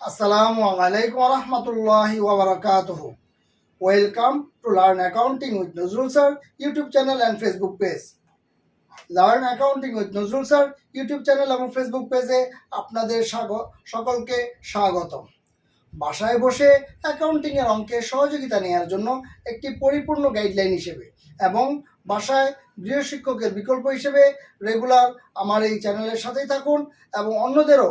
আসসালামু আলাইকুম রহমতুল্লাহি ওবরাকাতুহু welcome to learn accounting with Nazrul sir YouTube channel and Facebook page learn accounting with Nazrul sir YouTube channel এবং Facebook পেজে আপনাদের swag- সকলকে স্বাগতম। বাসায় বসে অ্যাকাউন্টিংয়ের অঙ্কে সহযোগিতা নেওয়ার জন্য একটি পরিপূর্ণ গাইডলাইন হিসেবে এবং বাসায় গৃহশিক্ষকের বিকল্প হিসেবে রেগুলার আমার এই চ্যানেলের সাথেই থাকুন এবং অন্যদেরও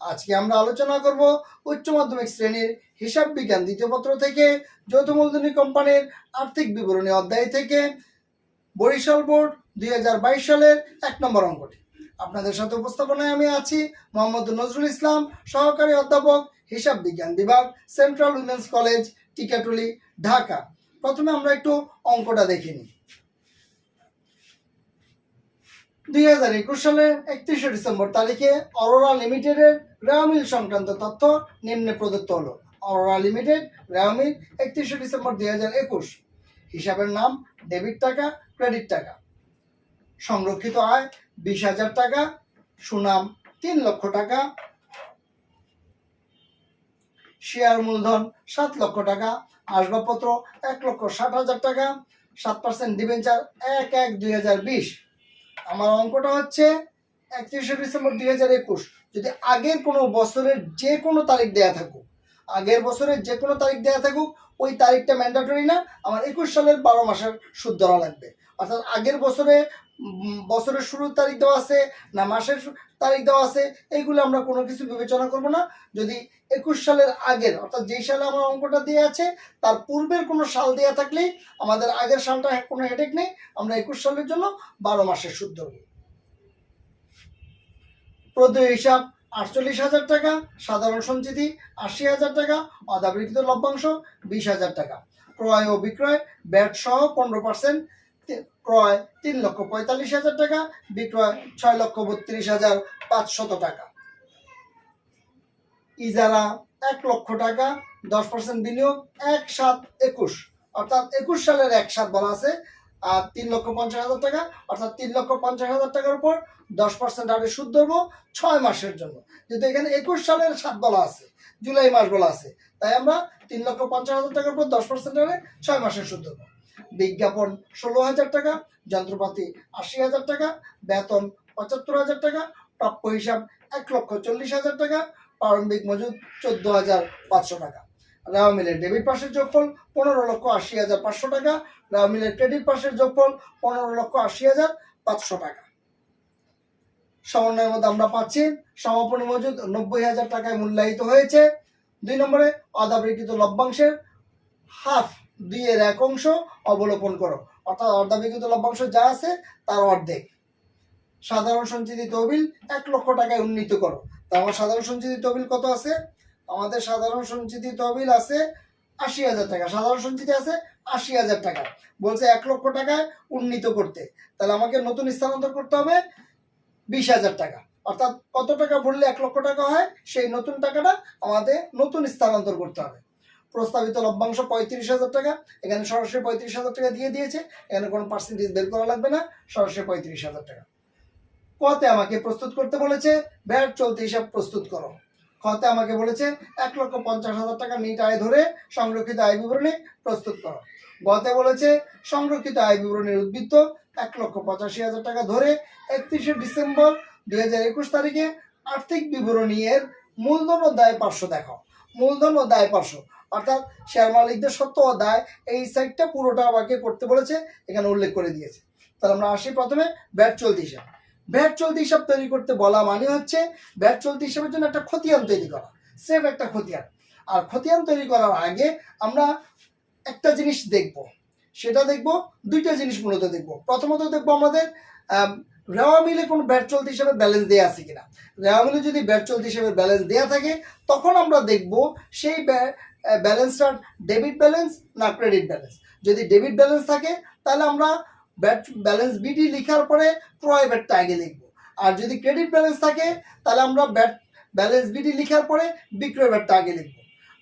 আজকে আমরা আলোচনা করব উচ্চ মাধ্যমিক শ্রেণির হিসাব বিজ্ঞান দ্বিতীয় পত্র থেকে যৌথ মূলধনী কোম্পানির আর্থিক বিবরণী অধ্যায় থেকে বরিশাল বোর্ড দুই হাজার বাইশ সালের এক নম্বর অঙ্কটি। আপনাদের সাথে উপস্থাপনায় আমি আছি মোহাম্মদ নজরুল ইসলাম, সহকারী অধ্যাপক, হিসাব বিজ্ঞান বিভাগ, central women's college, Tikatuli, Dhaka. প্রথমে আমরা একটু অঙ্কটা দেখে নিই। দুই হাজার একুশ সালের একত্রিশে ডিসেম্বর তারিখে অরোরা লিমিটেডের রেওমিল সংক্রান্ত তথ্য নিম্নে প্রদত্ত হলো। অরোরা লিমিটেড রেওমিল একত্রিশে ডিসেম্বর দুই হাজার একুশ। হিসাবের নাম ডেবিট টাকা, ক্রেডিট টাকা। সংরক্ষিত আয় বিশ হাজার টাকা, সুনাম তিন লক্ষ টাকা। শেয়ার মূলধন সাত লক্ষ টাকা, আসবাবপত্র এক লক্ষ ষাট হাজার টাকা। সাত পার্সেন্ট ডিবেঞ্চার এক এক দুই হাজার বিশ। আমার অঙ্কটা হচ্ছে একত্রিশে ডিসেম্বর দুই হাজার একুশ। যদি আগের কোনো বছরের যে কোনো তারিখ দেয়া থাকুক, আগের বছরের যে কোনো তারিখ দেয়া থাকুক, ওই তারিখটা ম্যান্ডাটরি না, আমার একুশ সালের বারো মাসের সুদ ধরা লাগবে। অর্থাৎ আগের বছরে বছরের শুরুর তারিখ দেওয়া আছে না মাসের তারিখ দেওয়া আছে, এইগুলো আমরা কোনো কিছু বিবেচনা করব না। যদি একুশ সালের আগের, অর্থাৎ যেই সালে আমার অঙ্কটা দিয়ে আছে, তার পূর্বের কোনো সাল দেওয়া থাকলেই আমাদের আগের সালটা কোনো হেডেক নেই। আমরা একুশ সালের জন্য বারো মাসের সুদ ধরব। প্রদেয় হিসাব আটচল্লিশ হাজার টাকা, সাধারণ সঞ্চিতি আশি হাজার টাকা অদাবৃত লভ্যাংশ বিশ হাজার টাকা। ক্রয় ও বিক্রয়, ব্যাট সহ পনেরো পার্সেন্ট ক্রয় তিন লক্ষ পঁয়তাল্লিশ হাজার টাকা, বিক্রয় ছয় লক্ষ বত্রিশ হাজার পাঁচশত টাকা। ইজারা এক লক্ষ টাকা, দশ পার্সেন্ট বিনিয়োগ এক সাত একুশ। অর্থাৎ একুশ সালের এক সাত বলা আছে, আর তিন লক্ষ পঞ্চাশ হাজার টাকা, অর্থাৎ তিন লক্ষ পঞ্চাশ হাজার টাকার উপর দশ পার্সেন্ট হারে সুদ ধরবো ছয় মাসের জন্য। যেহেতু এখানে একুশ সালের সাত বলা আছে, জুলাই মাস বলা আছে, তাই আমরা তিন লক্ষ পঞ্চাশ হাজার টাকার উপর দশ পার্সেন্ট হারে ছয় মাসের সুদ ধরবো বিজ্ঞাপন ষোলো হাজার টাকা, যন্ত্রপাতি আশি হাজার টাকা, বেতন পঁচাত্তর হাজার টাকা, প্রাপ্য হিসাব এক লক্ষ চল্লিশ হাজার টাকা, প্রারম্ভিক মজুদ চোদ্দ হাজার পাঁচশো টাকা। রাও ডেবিট পাশের যোগফল পনেরো লক্ষ আশি হাজার পাঁচশো টাকা, রাও ক্রেডিট পাশের যোগফল পনেরো লক্ষ আশি হাজার পাঁচশো টাকা। সমন্বয়ের মধ্যে আমরা পাচ্ছি, সমাপনী মজুদ নব্বই হাজার টাকায় মূল্যায়িত হয়েছে। দুই নম্বরে অদাবৃকৃত লভ্যাংশের হাফ দুইয়ের এক অংশ অবলোপন করো। অর্থাৎ অর্ধাবৃকৃত লভ্যাংশ যা আছে, তার অর্ধেক। সাধারণ সঞ্চিতি তহবিল এক লক্ষ টাকায় উন্নীত করো। তা আমার সাধারণ সঞ্চিতি তহবিল কত আছে? আমাদের সাধারণ সঞ্চিতি তহবিল আছে আশি হাজার টাকা। সাধারণ সঞ্চিতি আছে আশি হাজার টাকা। বলছে এক লক্ষ টাকায় উন্নীত করতে। তাহলে আমাকে নতুন স্থানান্তর করতে হবে বিশ হাজার টাকা। অর্থাৎ কত টাকা ভরলে এক লক্ষ টাকা হয়? সেই নতুন টাকাটা আমাদের নতুন স্থানান্তর করতে হবে। প্রস্তাবিত লভ্যাংশ পঁয়ত্রিশ হাজার টাকা, এখানে সরাসরি পঁয়ত্রিশ হাজার টাকা দিয়ে দিয়েছে, এখানে কোনো পার্সেন্টেজ বের করা লাগবে না, সরাসরি পঁয়ত্রিশ হাজার টাকা। কতে আমাকে প্রস্তুত করতে বলেছে, ব্যাট চলতি হিসাব প্রস্তুত করো। খতে আমাকে বলেছে, এক লক্ষ পঞ্চাশ হাজার টাকা নিট আয় ধরে সংরক্ষিত আয় বিবরণী প্রস্তুত করো। গতে বলেছে, সংরক্ষিত আয় বিবরণীর উদ্বৃত্ত এক লক্ষ পঁচাশি হাজার টাকা ধরে একত্রিশে ডিসেম্বর দুই হাজার একুশ তারিখে আর্থিক বিবরণী এর মূলধন ও দায় পার্শ্ব দেখাও। মূলধন ও দায় পার্শ্ব। অর্থাৎ শেয়ার মালিকদের সত্য দায় এই সাইডটা পুরোটা আমাকে করতে বলেছে এখানে উল্লেখ করে দিয়েছে। তাহলে আমরা আসি প্রথমে ব্যাট চলতি হিসাব। ব্যাট চলতি হিসাব তৈরি করতে বলা মানে হচ্ছে ব্যাট চলতি হিসাবের জন্য একটা খতিয়ান তৈরি করা সেফ একটা খতিয়ান। আর খতিয়ান তৈরি করার আগে আমরা একটা জিনিস দেখব সেটা দেখব দুইটা জিনিস মূলত দেখব। প্রথমত দেখব আমাদের আম, রেওয়া মিলে কোনো ব্যাট চলতি হিসাবে ব্যালেন্স দেওয়া আছে কিনা। রেওয়া মিলে যদি ব্যাট চলতি হিসাবে ব্যালেন্স দেওয়া থাকে তখন আমরা দেখব সেই ব্যালেন্সটা ডেবিট ব্যালেন্স না ক্রেডিট ব্যালেন্স যদি ডেবিট ব্যালেন্স থাকে, তাহলে আমরা ব্যাট ব্যালেন্স বিটি লেখার পরে ক্রয় ব্যাটটা আগে লিখব। আর যদি ক্রেডিট ব্যালেন্স থাকে, তাহলে আমরা ব্যাট ব্যালেন্স বিটি লেখার পরে বিক্রয় ব্যাটটা আগে লিখব।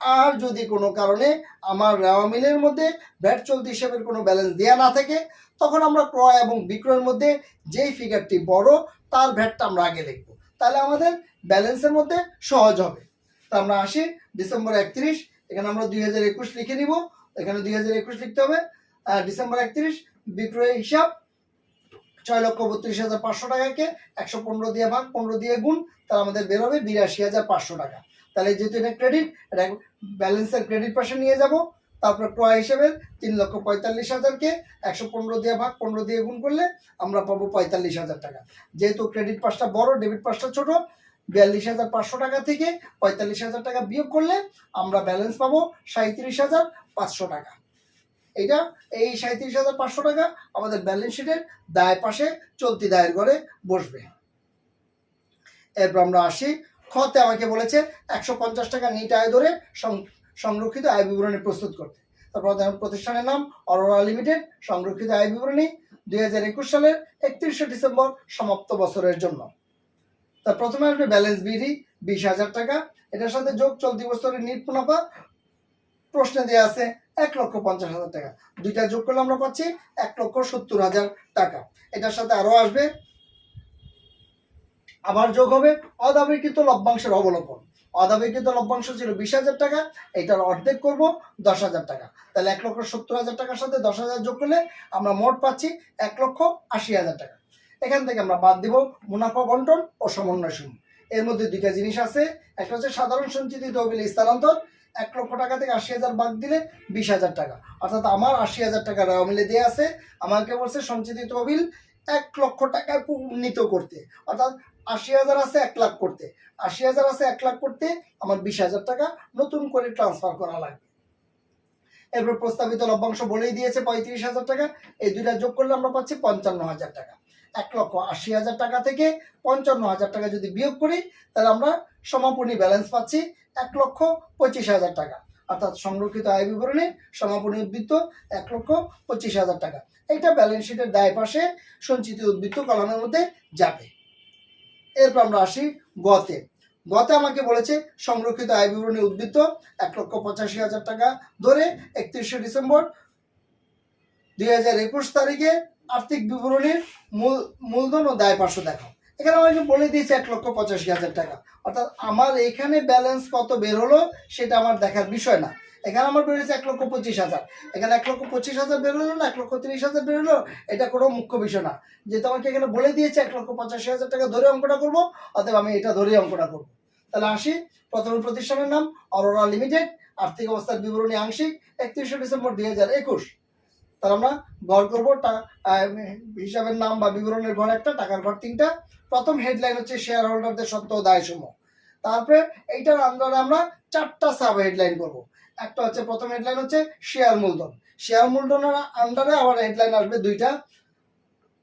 আর যদি কোনো কারণে আমার রেওয়া মিলের মধ্যে ব্যাট চলতি হিসেবের কোনো ব্যালেন্স দেওয়া না থাকে, তখন আমরা ক্রয় এবং বিক্রয়ের মধ্যে যেই ফিগারটি বড়, তার ভ্যাটটা আমরা আগে লিখব। তাহলে আমাদের ব্যালেন্সের মধ্যে সহজ হবে। তা আমরা আসি ডিসেম্বর একত্রিশ এখানে আমরা দুই হাজার একুশ লিখে নিব। এখানে দুই হাজার একুশ লিখতে হবে। ডিসেম্বর একত্রিশ, বিক্রয় হিসাব ছয় লক্ষ বত্রিশ হাজার পাঁচশো টাকাকে একশো পনেরো দিয়ে ভাগ, পনেরো দিয়ে গুণ, তাহলে আমাদের বেরোবে বিরাশি হাজার পাঁচশো টাকা। তাহলে যেহেতু এটা ক্রেডিট এটা ব্যালেন্সের ক্রেডিট পাশে নিয়ে যাব। তারপর ক্রয় হিসেবে তিন লক্ষ পঁয়তাল্লিশ হাজারকে একশো পনেরো দিয়ে ভাগ, পনেরো দিয়ে গুণ করলে আমরা পাবো পঁয়তাল্লিশ হাজার টাকা। যেহেতু ক্রেডিট পাসটা বড় ডেবিট পাসটা ছোট বিয়াল্লিশ হাজার পাঁচশো টাকা থেকে পঁয়তাল্লিশ হাজার টাকা বিয়োগ করলে আমরা ব্যালেন্স পাবো সাঁত্রিশ হাজার পাঁচশো টাকা। এটা এই সাঁত্রিশ হাজার পাঁচশো টাকা আমাদের ব্যালেন্স শিটের দায় পাশে চলতি দায়ের ঘরে বসবে। এরপর আমরা আসি খতে আমাকে বলেছে একশো পঞ্চাশ টাকা নিট আয় ধরে সংরক্ষিত আয় বিবরণী প্রস্তুত করতে। তারপর প্রতিষ্ঠানের নাম অরোরা লিমিটেড সংরক্ষিত আয় বিবরণী দুই হাজার একুশ সালের একত্রিশে ডিসেম্বর সমাপ্ত বছরের জন্য। তা প্রথমে আসবে ব্যালেন্স বিডি, বিশ হাজার টাকা। এটার সাথে যোগ চলতি বছরের নিট মুনাফা, প্রশ্নে দেওয়া আছে এক লক্ষ পঞ্চাশ হাজার টাকা। দুইটা যোগ করলে আমরা পাচ্ছি এক লক্ষ সত্তর হাজার টাকা। এটার সাথে আরও আসবে, আবার যোগ হবে অদাবিকৃত লভ্যাংশের অবলোকন। অদাবিকৃত লভ্যাংশ ছিল বিশ হাজার টাকা, এটার অর্ধেক করব দশ হাজার টাকা। তাহলে এক লক্ষ সত্তর হাজার টাকার সাথে দশ হাজার যোগ করলে আমরা মোট পাচ্ছি এক লক্ষ আশি হাজার টাকা। এখান থেকে আমরা বাদ দিব মুনাফা বন্টন ও সমন্বয় সমূহ। এর মধ্যে দুইটা জিনিস আছে। একটা হচ্ছে সাধারণ সঞ্চিত তহবিল স্থানান্তর। এক লক্ষ টাকা থেকে আশি হাজার বাদ দিলে বিশ হাজার টাকা। অর্থাৎ আমার আশি হাজার টাকা রেওয়া মিলে দিয়ে আছে। আমাকে বলছে সঞ্চিত তহবিল এক লক্ষ টাকায় উন্নীত করতে। অর্থাৎ আশি হাজার আছে এক লাখ করতে। আশি হাজার আছে এক লাখ করতে আমার বিশ হাজার টাকা নতুন করে ট্রান্সফার করা লাগবে। এরপর প্রস্তাবিত লভ্যাংশ বলেই দিয়েছে পঁয়ত্রিশ হাজার টাকা। এই দুইটা যোগ করলে আমরা পাচ্ছি পঞ্চান্ন হাজার টাকা। এক লক্ষ আশি হাজার টাকা থেকে পঞ্চান্ন হাজার টাকা যদি বিয়োগ করি, তাহলে আমরা সমাপনী ব্যালেন্স পাচ্ছি এক লক্ষ পঁচিশ হাজার টাকা। অর্থাৎ সংরক্ষিত আয় বিবরণে, সমাপনী উদ্বৃত্ত এক লক্ষ পঁচিশ হাজার টাকা। এইটা ব্যালেন্স শিটের দায় পাশে সঞ্চিত উদ্বৃত্ত কলামের মধ্যে যাবে। এরপর আমরা আসি গতে। গতে আমাকে বলেছে সংরক্ষিত আয় বিবরণী উদ্বৃত্ত এক লক্ষ পঁচাশি হাজার টাকা ধরে একত্রিশে ডিসেম্বর দুই হাজার একুশ তারিখে আর্থিক বিবরণীর মূল, মূলধন ও দায় পার্শ্ব দেখাও। এখানে আমাকে বলে দিয়েছে এক লক্ষ পঁচাশি হাজার টাকা। অর্থাৎ আমার এখানে ব্যালেন্স কত বের হলো সেটা আমার দেখার বিষয় না। এখানে আমার বেরোচ্ছে এক লক্ষ পঁচিশ হাজার। এখানে এক লক্ষ পঁচিশ হাজার বের হলো না, এক লক্ষ তিরিশ হাজার বের হলো, এটা কোনো মুখ্য বিষয় না। যেহেতু আমাকে এখানে বলে দিয়েছে এক লক্ষ পঁচাশি হাজার টাকা ধরে অঙ্কটা করব, অতএব আমি এটা ধরেই অঙ্কটা করব। তাহলে আসি, প্রথম প্রতিষ্ঠানের নাম অরোরা লিমিটেড আর্থিক অবস্থার বিবরণী আংশিক, একত্রিশে ডিসেম্বর দুই হাজার একুশ। তাহলে আমরা ঘর করব হিসাবের নাম বা বিবরণের ঘর একটা, টাকার ঘর তিনটা। প্রথম হেডলাইন হচ্ছে শেয়ার হোল্ডারদের সত্ত্ব ও দায় সমূহ তারপরে এইটার আন্ডারে আমরা চারটা সাব হেডলাইন করব। একটা হচ্ছে প্রথম হেডলাইন হচ্ছে শেয়ার মূলধন। শেয়ার মূলধনের আন্ডারে আবার হেডলাইন আসবে দুইটা।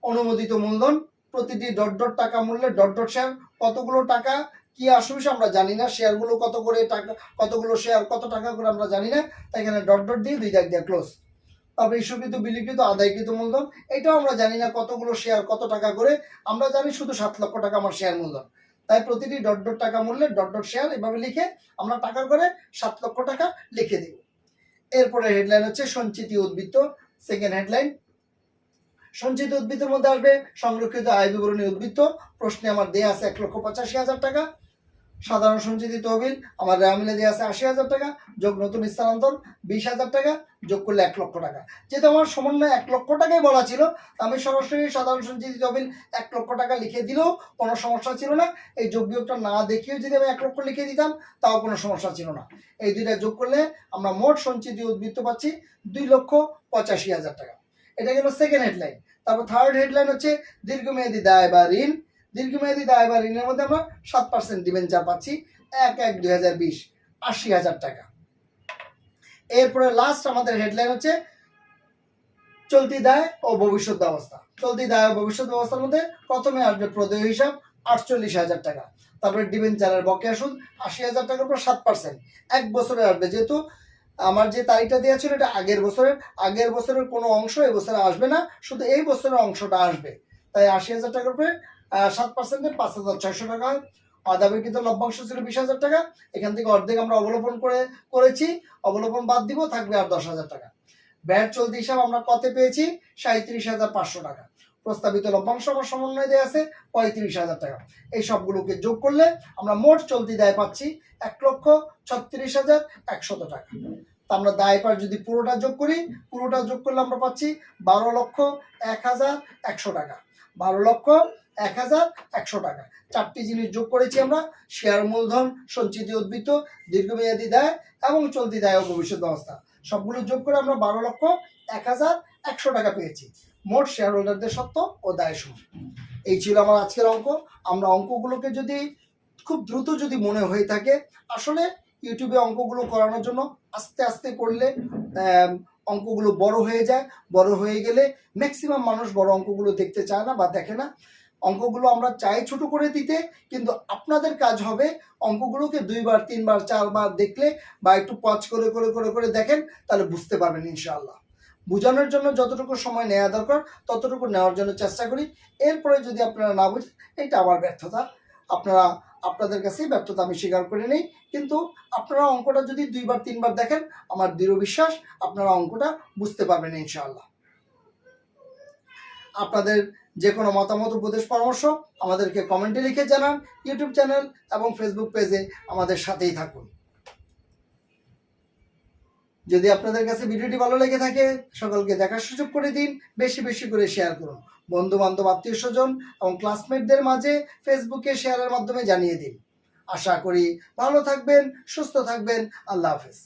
অনুমোদিত মূলধন, প্রতিটি ডট ডট টাকা মূল্যে, ডট ডট শেয়ার কতগুলো টাকা, কি আসবে আমরা জানি না। শেয়ারগুলো কত করে টাকা, কতগুলো শেয়ার কত টাকা করে আমরা জানি না। তাই এখানে ডট ডট দিয়ে দুই দাগ দিয়ে ক্লোজ তারপরে ইস্যুকৃত বিলিকৃত আদায়কৃত মূলধন। এটাও আমরা জানি না কতগুলো শেয়ার কত টাকা করে। আমরা জানি শুধু সাত লক্ষ টাকা আমার শেয়ার মূলধন। তাই প্রতিটি ডট ডট টাকা মূল্যে ডট ডট শেয়ার এভাবে লিখে আমরা টাকা করে সাত লক্ষ টাকা লিখে দিব। এরপরে হেডলাইন হচ্ছে, সঞ্চিতি উদ্বৃত্ত সেকেন্ড হেডলাইন সঞ্চিত উদ্বৃত্তের মধ্যে আসবে সংরক্ষিত আয় বিবরণী উদ্বৃত্ত। প্রশ্নে আমার দেয়া আছে এক লক্ষ পঁচাশি হাজার টাকা। সাধারণ সঞ্চিতি তহবিল, আমার রেওয়া দেওয়া আছে আশি হাজার টাকা, যোগ নতুন স্থানান্তর বিশ হাজার টাকা, যোগ করলে এক লক্ষ টাকা। যেহেতু আমার সমন্বয় এক লক্ষ টাকাই বলা ছিল আমি সরাসরি সাধারণ সঞ্চিতি তহবিল এক লক্ষ টাকা লিখে দিলেও কোনো সমস্যা ছিল না। এই যোগ বিয়োগটা না দেখিয়েও যদি আমি এক লক্ষ লিখে দিতাম, তাও কোনো সমস্যা ছিল না। এই দুইটা যোগ করলে আমরা মোট সঞ্চিত উদ্বৃত্ত পাচ্ছি দুই লক্ষ পঁচাশি হাজার টাকা। এটা গেল সেকেন্ড হেডলাইন তারপর থার্ড হেডলাইন হচ্ছে দীর্ঘমেয়াদী দায় বা ঋণ। দীর্ঘমেয়াদী দায় বা ঋণের মধ্যে আমরা সাত পার্সেন্ট ডিবেঞ্চার পাচ্ছি, এক এক দুই হাজার বিশ, আশি হাজার টাকা। এরপরে লাস্ট আমাদের হেডলাইন হচ্ছে, চলতি দায় ও ভবিষ্যৎ ব্যবস্থা। চলতি দায় ও ভবিষ্যৎ ব্যবস্থার মধ্যে প্রথমে আসবে প্রদেয় হিসাব, আটচল্লিশ হাজার টাকা। তারপরে ডিবেঞ্চারের বকেয়া সুদ, আশি হাজার টাকার উপর সাত পার্সেন্ট এক বছরে আসবে, যেহেতু আমার যে তারিখটা দেওয়া ছিল এটা আগের বছরের আগের বছরের কোনো অংশ এবছরে আসবে না, শুধু এই বছরের অংশটা আসবে। তাই আশি হাজার টাকার উপরে সাত পার্সেন্টের পাঁচ হাজার ছয়শো টাকা। আদাবে কিন্তু লভ্যাংশ ছিল বিশ হাজার টাকা। এখান থেকে অর্ধেক আমরা অবলোপন করে, করেছি। অবলোপন বাদ দিব, থাকবে আর দশ হাজার টাকা। ব্যাট চলতি হিসাব আমরা কত পেয়েছি? সাঁত্রিশ হাজার পাঁচশো টাকা। প্রস্তাবিত লভ্যাংশ আমার সমন্বয় দেওয়া আছে, পঁয়ত্রিশ হাজার টাকা। এই সবগুলোকে যোগ করলে আমরা মোট চলতি দায় পাচ্ছি এক লক্ষ ছত্রিশ হাজার একশত টাকা। তা আমরা দায় পার যদি পুরোটা যোগ করি, পুরোটা যোগ করলে আমরা পাচ্ছি বারো লক্ষ এক হাজার একশো টাকা। বারো লক্ষ এক হাজার একশো টাকা। চারটি জিনিস যোগ করেছি আমরা, শেয়ার মূলধন, সঞ্চিত উদ্বৃত্ত, দীর্ঘমেয়াদী দায় এবং চলতি দায় ও ভবিষ্যৎ ব্যবস্থা। সবগুলো যোগ করে আমরা বারো লক্ষ এক হাজার একশো টাকা পেয়েছি। মোট শেয়ার হোল্ডারদের সত্ত্ব ও দায় সম। এই ছিল আমার আজকের অঙ্ক। আমরা অঙ্কগুলোকে যদি খুব দ্রুত যদি মনে হয়ে থাকে, আসলে ইউটিউবে অঙ্কগুলো করানোর জন্য আস্তে আস্তে করলে অঙ্কগুলো বড় হয়ে যায়। বড় হয়ে গেলে ম্যাক্সিমাম মানুষ বড় অঙ্কগুলো দেখতে চায় না বা দেখে না। অঙ্কগুলো আমরা চাই ছোট করে দিতে, কিন্তু আপনাদের কাজ হবে অঙ্কগুলোকে দুইবার, তিনবার, চারবার দেখলে বা একটু পজ করে করে করে করে দেখেন, তাহলে বুঝতে পারবেন ইনশাআল্লাহ। বোঝানোর জন্য যতটুকু সময় নেওয়া দরকার, ততটুকু নেওয়ার জন্য চেষ্টা করি। এরপরে যদি আপনারা না বুঝেন এটা আমার ব্যর্থতা। আপনারা, আপনাদের কাছেই ব্যর্থতা আমি স্বীকার করে নিই, কিন্তু আপনারা অঙ্কটা যদি দুইবার, তিনবার দেখেন, আমার দৃঢ় বিশ্বাস, আপনারা অঙ্কটা বুঝতে পারবেন ইনশাআল্লাহ। আপনাদের যে কোনো মতামত, উপদেশ, পরামর্শ আমাদেরকে কমেন্টে লিখে জানান ইউটিউব চ্যানেল এবং ফেসবুক পেজে আমাদের সাথেই থাকুন। যদি আপনাদের কাছে ভিডিওটি ভালো লেগে থাকে, সকলকে দেখার সুযোগ করে দিন, বেশি বেশি করে শেয়ার করুন। বন্ধু বান্ধব আত্মীয় স্বজন এবং ক্লাসমেটদের মাঝে ফেসবুকে শেয়ারের মাধ্যমে জানিয়ে দিন। আশা করি ভালো থাকবেন, সুস্থ থাকবেন, আল্লাহ হাফেজ।